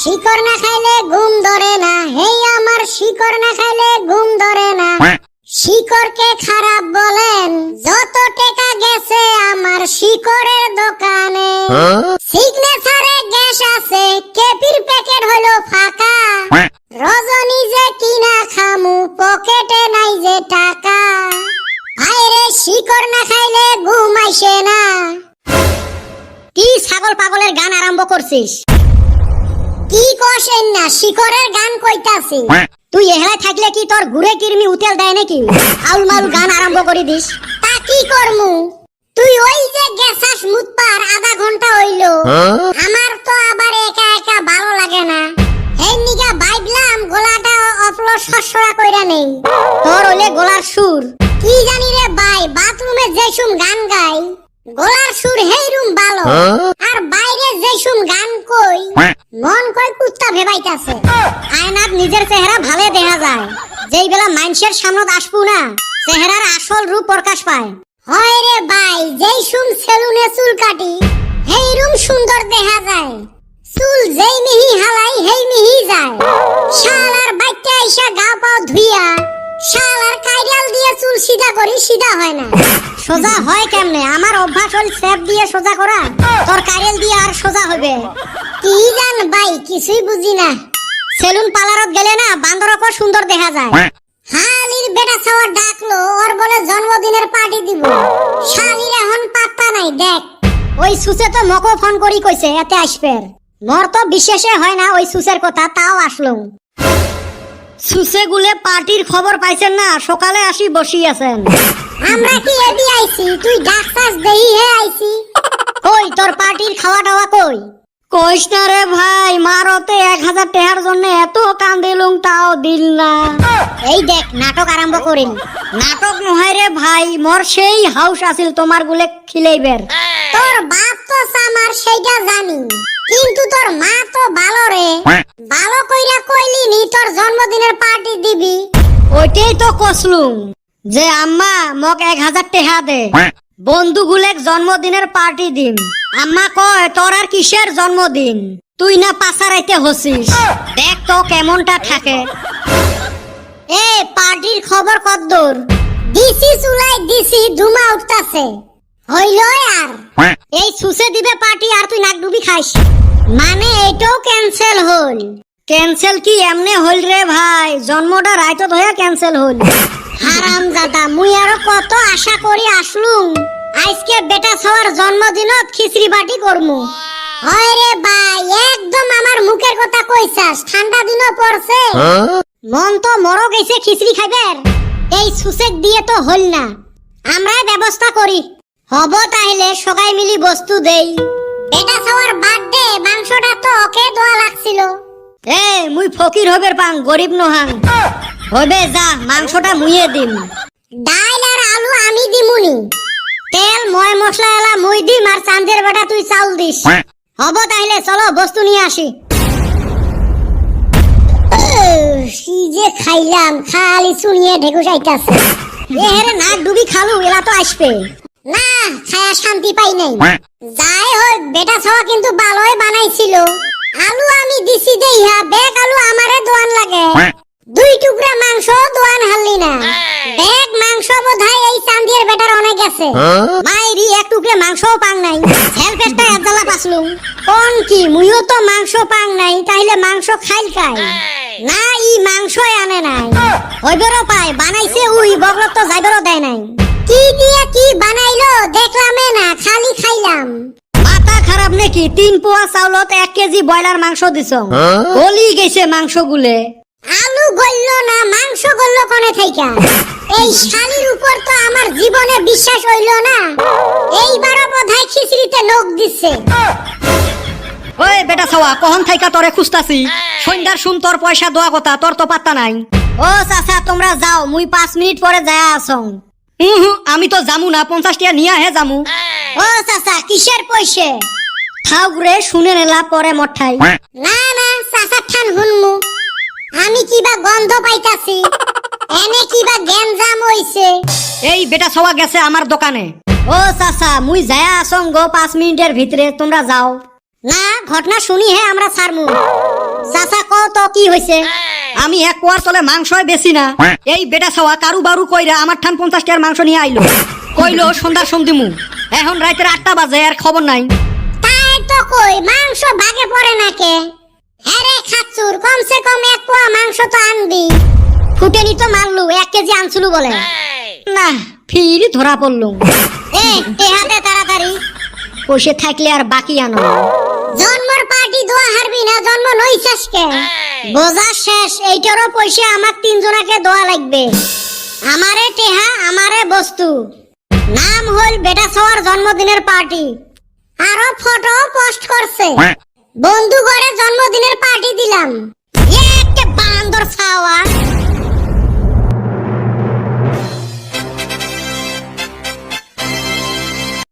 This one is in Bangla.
শিকড় না খাইলে ঘুম ধরে না। হেই আমার শিকড় না খাইলে ঘুম ধরে না। শিকড়কে খারাপ বলেন যত টাকা গেছে আমার শিকড়ের দোকানে। সিগনেচারে গ্যাস আছে কেপির প্যাকেট হলো ফাঁকা। রজনী যে কিনা খামু পকেটে নাই যে টাকা। আরে শিকড় না খাইলে ঘুম আইসে না। কি ছাগল পাগলের গান আরম্ভ করছিস? কি কষেন না? শিকড়ের গান কইতাছি। তুই এহেলা থাকলে কি তোর ঘুরে কিরমি উতেল দেয় নাকি? আউল মাউল গান আরম্ভ করে দিস। তা কি করমু? তুই ওই যে গেছাস মুতপার আধা ঘণ্টা হইল। আমার তো আবার একা একা ভালো লাগে না। এই নিগা বাইবলাম গোলাটা অপলো সসরা কইরা নেই। তোর হইলে গোলার সুর। কি জানি রে ভাই বাথরুমে যেসুম গান গাই। গোলার সুর হেই রুম ভালো। যেসুম গান কই? মন কই কুত্তা ভেবাইতাছে। আয়নাত নিজের চেহারা ভালে দেখা যায়। যেই বেলা মানুষের সামনে আসব না চেহারার আসল রূপ প্রকাশ পায়। হয় রে ভাই যেই সুম সেলুনে চুল কাটি হেই রুম সুন্দর দেখা যায়। চুল যেই মিহি হালাই হেই মিহি যায়। দিয়ে চুল সিধা করি, সিধা হয় না। সোজা হয় কেমনে? আমার অভ্যাস হল সেপ দিয়ে সোজা করা তোর কাইরাল দিয়ে আর সোজা হবে। কি জান ভাই, কিছুই বুঝি না। সেলুন গেলে না সুন্দর দেখা যায়। হালির বেটা ডাকলো, ওর বলে জন্মদিনের পার্টি দিব। শালির এখন পাত্তা নাই, দেখ। ওই সুসে তো মকো ফোন করি কইছে, এতে আসবে। মোর তো বিশেষে হয় না ওই সুসের কথা, তাও আসলুম সুসে গুলে পার্টির খবর পাইছেন না সকালে আসি বসি আছেন। আমরা কি এদি আইছি? তুই ডাক্তার দেহি হে আইছি। কই তোর পার্টির খাওয়া দাওয়া কই? কইস না রে ভাই মারতে এক হাজার টাকার জন্য এত কান্দিলুম তাও দিল না। এই দেখ নাটক আরম্ভ করিন নাটক নহয় রে ভাই মোর সেই হাউস আছিল তোমার গুলে খিলাইবের। তোর বাপ তো আমার সেইটা জানি। ওইটাই তো কসলুম যে আম্মা মোক এক হাজার টেহা দে। বন্ধু গুলেক জন্মদিনের পার্টি দিম। আম্মা কয়, তোর আর কিসের জন্মদিন? তুই না পাসারাইতে হসিস। দেখ তো কেমনটা থাকে। এ, পার্টির খবর কদ্দুর? দিছি চুলাই দিছি, ধুমা উঠতাছে। হইল আর। এই সুসে দিবে পার্টি আর তুই নাক ডুবি খাইস। মানে এটাও ক্যান্সেল হল। ক্যান্সেল কি এমনে হল রে ভাই? জন্মটা রাইতত হয়ে ক্যান্সেল হল হারাম দাদা মুই আরও কত আশা করি আসলুম। আজকে বেটা সবার জন্মদিনত খিচড়ি বাটি করমু। হয় রে ভাই, একদম আমার মুখের কথা কইছাস, ঠান্ডা দিনও পড়ছে। মন তো মরো গেছে খিচড়ি খাইবার। এই সুসেক দিয়ে তো হল না। আমরাই ব্যবস্থা করি। হব তাহলে সবাই মিলি বস্তু দেই। বেটা সবার বার্থডে, মাংসটা তো ওকে দোয়া লাগছিল। এ মুই ফকির হবের পাং গরিব নহাং। হবে যা মাংসটা মুইয়ে দিম। ডাইল আর আলু আমি দিমুনি। তেল ময় মশলা এলা মুই দিম আর চান্দের বেটা তুই চাউল দিস। হব তাহলে চলো বস্তু নিয়ে আসি। কি যে খাইলাম খালি শুনিয়ে আইতাছে। নাক ডুবি খালু এলা তো আসবে। না খায়া শান্তি পাই নাই। যাই হোক বেটা ছাওয়া কিন্তু ভালোই বানাইছিল। আলু আমি দিছি দেইহা বেগ আলু আমারে দোয়ান লাগে। দুই টুকরা মাংস দোয়ান হারলি না। বেগ মাংস বোধহয় এই চান্দিয়ের বেটার অনেক আছে। মাইরি এক টুকরে মাংসও পাং নাই। ঝেল পেটটা একদলা পাসলুম। কোন কি মুইও তো মাংস পাং নাই তাইলে মাংস খাইল খাই না ই মাংসই আনে নাই। হইবেরও পায় বানাইছে উই বগলত তো যাইবেরও দেয় নাই। কি দিয়ে কি বানাইলো দেখলামে না খালি খাইলাম। মাথা খারাপ নাকি? তিন পোয়া চাউলত এক কেজি ব্রয়লার মাংস দিছ। গলি গেছে মাংস গুলে আলু গলল না মাংস গলল কোনে থাইকা? এই শালির উপর তো আমার জীবনে বিশ্বাস হইল না। এইবারও বোধহয় খিচড়িতে লোক দিচ্ছে ওই বেটা ছাওয়া কখন থাইকা তোরে খুঁজতাছি? সন্ধ্যার শুন তোর পয়সা দেওয়া কথা তোর তো পাত্তা নাই। ও চাচা তোমরা যাও মুই পাঁচ মিনিট পরে যায় আসং আমি তো জামু না পঞ্চাশ টাকা নিয়ে হে জামু। ও চাচা কিসের পয়সে? শুনে নেলা পরে মঠাই। না না চাচা ঠান হুনমু আমি কিবা গন্ধ পাইতাছি। এনে কিবা গেঞ্জাম হইছে। এই বেটা ছাওয়া গেছে আমার দোকানে। ও চাচা মুই যায় আসং গো পাঁচ মিনিটের ভিতরে তোমরা যাও। না ঘটনা শুনি হে আমরা ছাড়মু। চাচা ক তো কি হয়েছে আমি এক পোয়ার তলে মাংস বেশি না। এই বেটা ছাওয়া কারু বারু কইরা আমার ঠান পঞ্চাশ টাকার মাংস নিয়ে আইলো। কইলো সন্ধ্যার সন্ধিমু। এখন রাতের আটটা বাজে আর খবর নাই। তাই তো কই মাংস ভাগে পড়ে নাকে? হ্যারে খাচ্চুর কমসে কম এক পোয়া মাংস তো আনবি। কুটেনি তো মারলু এক কেজি আনছিলু বলে। না ফির ধরা পড়লু। এ টেহাতে তাড়াতাড়ি। বসে থাকলে আর বাকি আনো। জন্মর পার্টি দোয়া হারবি না জন্ম লইছাস কে? বোঝা শেষ এইটারও পয়সা আমার তিনজনাকে দোয়া লাগবে। আমারে টেহা আমারে বস্তু। নাম হল বেটা সবার জন্মদিনের পার্টি। আরও ফটো পোস্ট করছে। বন্ধু ঘরে জন্মদিনের পার্টি দিলাম। একটা বান্দর ছাওয়া